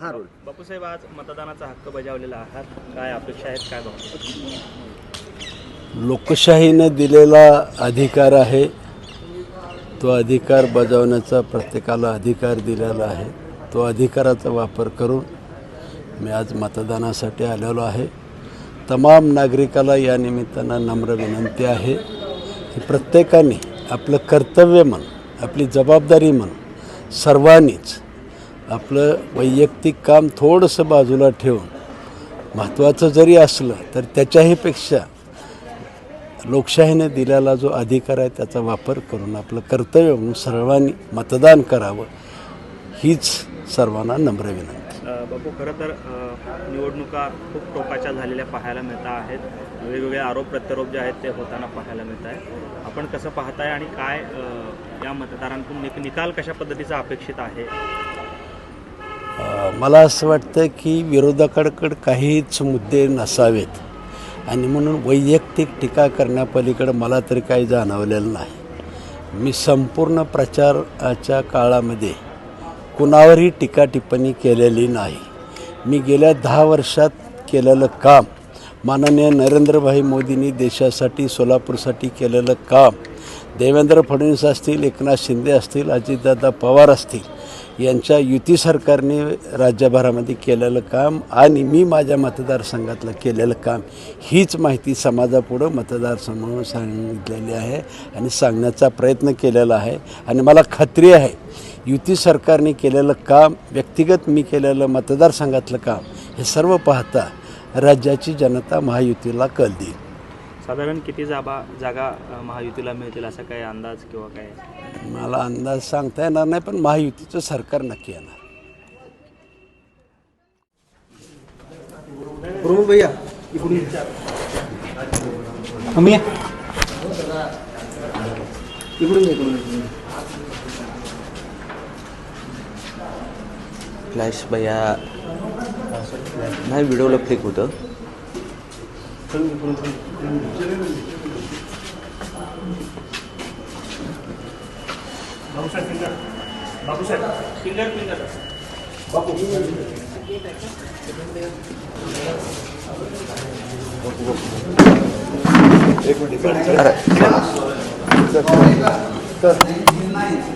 हा रोल. बापूसाहेब आज मतदानाचा हक्क बजावलेला आहात. काय अपेक्षा आहेत काय लोकशाहीनं दिलेला अधिकार आहे. तो अधिकार बजावण्याचा प्रत्येकाला अधिकार दिलेला आहे. तो अधिकाराचा वापर करून मी आज मतदानासाठी आलेलो आहे. तमाम नागरिकाला या निमित्तानं नम्र विनंती आहे की प्रत्येकाने आपलं कर्तव्य म्हणून आपली जबाबदारी म्हणून सर्वांनीच आपलं वैयक्तिक काम थोडंसं बाजूला ठेवून महत्त्वाचं जरी असलं तर त्याच्याही पेक्षा लोकशाहीने दिलेला जो अधिकार आहे त्याचा वापर करून आपलं कर्तव्य म्हणून सर्वांनी मतदान करावं हीच सर्वांना नम्र विनंती. बापू खरं तर निवडणुका खूप टोकाच्या झालेल्या पाहायला मिळत आहेत. वेगवेगळे आरोप प्रत्यारोप जे आहेत ते होताना पाहायला मिळत आहे आपण कसं पाहताय आणि काय या मतदारांतून निकाल कशा पद्धतीचा अपेक्षित आहे? मला असं वाटतं की विरोधकाकडं काहीच मुद्दे नसावेत. आणि म्हणून वैयक्तिक टीका करण्यापलीकडं मला तरी काही जाणवलेलं नाही. मी संपूर्ण प्रचाराच्या काळामध्ये कुणावरही टीका टिप्पणी केलेली नाही. मी गेल्या दहा वर्षात केलेलं काम माननीय नरेंद्रभाई मोदींनी देशासाठी सोलापूरसाठी केलेलं काम देवेंद्र फडणवीस असतील एकनाथ शिंदे असतील अजितदादा पवार असतील यांच्या युती सरकारने राज्यभरामध्ये केलेलं काम आणि मी माझ्या मतदारसंघातलं केलेलं काम हीच माहिती समाजापुढं मतदारसमोर सांगितलेली आहे आणि सांगण्याचा प्रयत्न केलेला आहे. आणि मला खात्री आहे युती सरकारने केलेलं काम व्यक्तिगत मी केलेलं मतदारसंघातलं काम हे सर्व पाहता राज्याची जनता महायुतीला कल देईल. साधारण किती जागा जागा महायुतीला मिळतील असा काही अंदाज किंवा काय? मला अंदाज सांगता येणार नाही पण महायुतीचं सरकार नक्की येणार. बरोबर भैया इकडून आम्ही इकडून ये, इकडून ये. फ्लॅश भैया नाही व्हिडिओला फ्लिक होतं. Babusaheb finger Babusaheb finger finger Bapu एक मिनिट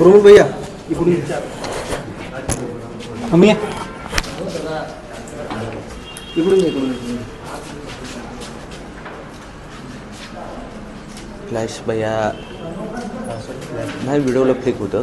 बरोबर भैया। इकडून ये. आम्ही इकडून इकडून फ्लॅश भैया। नाही व्हिडिओला क्लिक होतं.